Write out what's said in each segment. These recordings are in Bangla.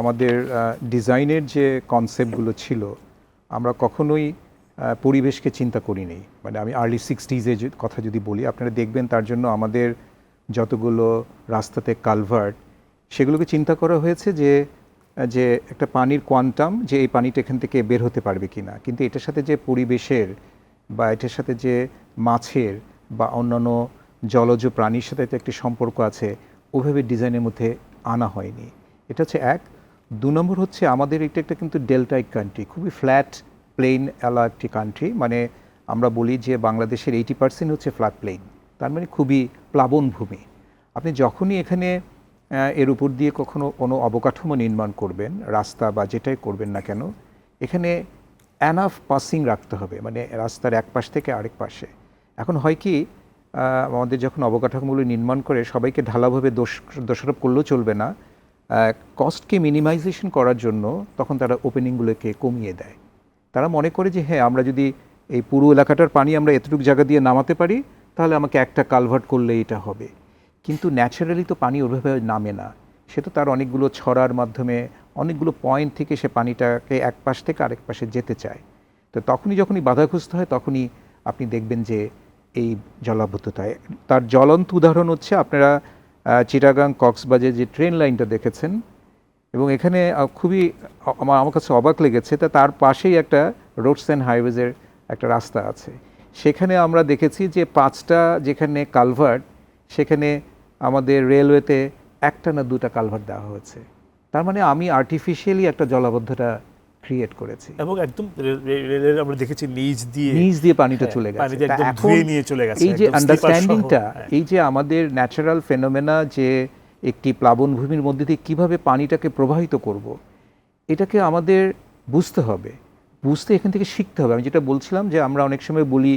আমাদের ডিজাইনের যে কনসেপ্টগুলো ছিল, আমরা কখনোই পরিবেশকে চিন্তা করিনি। মানে আমি আর্লি সিক্সটিজের কথা যদি বলি, আপনারা দেখবেন তার জন্য আমাদের যতগুলো রাস্তাতে কালভার্ট সেগুলোকে চিন্তা করা হয়েছে যে যে একটা পানির কোয়ান্টাম যে এই পানিটা এখান থেকে বের হতে পারবে কি না কিন্তু এটার সাথে যে পরিবেশের বা এটার সাথে যে মাছের বা অন্যান্য জলজ প্রাণীর সাথে একটি সম্পর্ক আছে ওইভাবে ডিজাইনের মধ্যে আনা হয়নি। এটা হচ্ছে এক। দু নম্বর হচ্ছে আমাদের এটা একটা কিন্তু ডেল্টাইক কান্ট্রি খুবই ফ্ল্যাট প্লেন এলা একটি কান্ট্রি মানে আমরা বলি যে বাংলাদেশের এইটি পার্সেন্ট হচ্ছে ফ্ল্যাট প্লেন তার মানে খুবই প্লাবন ভূমি। আপনি যখনই এখানে এর উপর দিয়ে কখনো কোনো অবকাঠামো নির্মাণ করবেন, রাস্তা বা যেটাই করবেন না কেন, এখানে অ্যানাফ পাসিং রাখতে হবে মানে রাস্তার এক পাশ থেকে আরেক পাশে। এখন হয় কি আমাদের যখন অবকাঠামোগুলো নির্মাণ করে সবাইকে ঢালাভাবে দোষ, দোষারোপ করলেও চলবে না কস্টকে মিনিমাইজেশন করার জন্য তখন তারা ওপেনিংগুলোকে কমিয়ে দেয়। তারা মনে করে যে হ্যাঁ আমরা যদি এই পুরো এলাকাটার পানি আমরা এতটুকু জায়গা দিয়ে নামাতে পারি, তাহলে আমাকে একটা কালভার্ট করলে এটা হবে। কিন্তু ন্যাচারালি তো পানি ওভাবে নামে না। সে তো তার অনেকগুলো ছড়ার মাধ্যমে অনেকগুলো পয়েন্ট থেকে সে পানিটাকে এক পাশ থেকে আরেক পাশে যেতে চায়। তো তখনই যখনই বাধাগ্রস্ত হয়, তখনই আপনি দেখবেন যে, এই জলাবদ্ধতায় তার জ্বলন্ত উদাহরণ হচ্ছে, আপনারা চিটাগাং কক্সবাজে যে ট্রেন লাইনটা দেখেছেন, এবং এখানে খুবই আমার আমার কাছে অবাক লেগেছে তা তার পাশেই একটা রোডস অ্যান্ড হাইওয়েজের একটা রাস্তা আছে। সেখানে আমরা দেখেছি যে পাঁচটা, যেখানে কালভার্ট, সেখানে আমাদের রেলওয়েতে একটা না দুটা কালভার্ট দেওয়া হয়েছে। তার মানে আমি আর্টিফিশিয়ালি একটা জলাবদ্ধতা ক্রিয়েট করেছি। এবং একদম আমরা দেখেছি নিচ দিয়ে নিচ দিয়ে পানিটা হ্যাঁ, চলে গেছে। ধুয়ে নিয়ে চলে গেছে, এই যে আন্ডারস্ট্যান্ডিংটা। এই যে আমাদের ন্যাচারাল ফেনোমেনা যে একটি প্লাবনভূমির মধ্যে দিয়ে কীভাবে পানিটাকে প্রবাহিত করব এটাকে আমাদের বুঝতে হবে। বুঝতে এখান থেকে শিখতে হবে। আমি যেটা বলছিলাম যে আমরা অনেক সময় বলি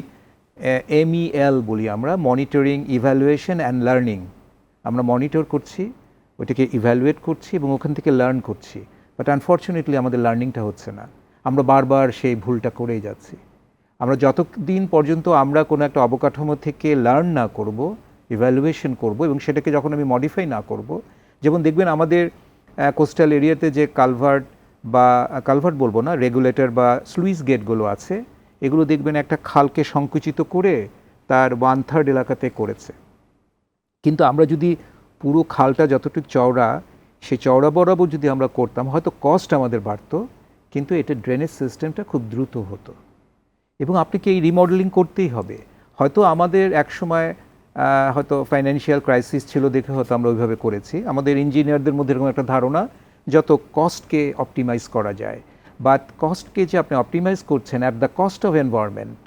এমইএল বলি আমরা মনিটরিং ইভ্যালুয়েশন অ্যান্ড লার্নিং আমরা মনিটর করছি ওইটাকে ইভ্যালুয়েট করছি এবং ওখান থেকে লার্ন করছি। বাট আনফর্চুনেটলি আমাদের লার্নিংটা হচ্ছে না। আমরা বারবার সেই ভুলটা করেই যাচ্ছি। আমরা যতদিন পর্যন্ত আমরা কোনো একটা অবকাঠামো থেকে লার্ন না করব ইভ্যালুয়েশন করব এবং সেটাকে যখন আমি মডিফাই না করব, যেমন দেখবেন আমাদের কোস্টাল এরিয়াতে যে কালভার্ট বা কালভার্ট বলব না রেগুলেটর বা স্লুইস গেটগুলো আছে, এগুলো দেখবেন একটা খালকে সংকুচিত করে তার ওয়ান থার্ড এলাকাতে করেছে। কিন্তু আমরা যদি পুরো খালটা যতটুকু চওড়া সে চওড়া বরাবর যদি আমরা করতাম, হয়তো কস্ট আমাদের বাড়তো, কিন্তু এটা ড্রেনেজ সিস্টেমটা খুব দ্রুত হতো। এবং আপনাকে এই রিমডেলিং করতেই হবে। হয়তো আমাদের এক সময় হয়তো ফাইন্যান্সিয়াল ক্রাইসিস ছিল দেখে হয়তো আমরা ওইভাবে করেছি। আমাদের ইঞ্জিনিয়ারদের মধ্যে এরকম একটা ধারণা, যত কস্টকে অপটিমাইজ করা যায়। বাট কস্টকে যে আপনি অপটিমাইজ করছেন at the cost of environment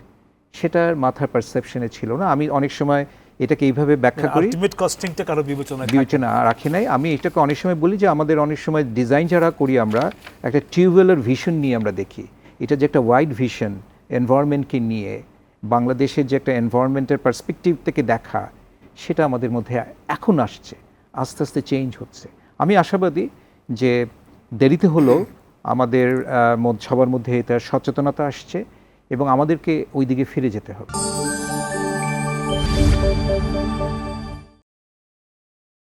সেটার মাথার পারসেপশনে ছিল না। আমি অনেক সময় এটাকে এইভাবে ব্যাখ্যা করি। আলটিমেট কস্টিংটা কারও বিবেচনা বিবেচনা রাখি নাই। আমি এটাকে অনেক সময় বলি যে আমাদের অনেক সময় ডিজাইন যারা করি আমরা একটা টিউবওয়েলের ভিশন নিয়ে আমরা দেখি। এটা যে একটা ওয়াইড ভিশন এনভায়রনমেন্টকে নিয়ে বাংলাদেশের যে একটা এনভায়রনমেন্টের পার্সপেক্টিভ থেকে দেখা সেটা আমাদের মধ্যে এখন আসছে। আস্তে আস্তে চেঞ্জ হচ্ছে। আমি আশাবাদী যে দেরিতে হলেও আমাদের সবার মধ্যে এটা সচেতনতা আসছে এবং আমাদেরকে ওই দিকে ফিরে যেতে হবে।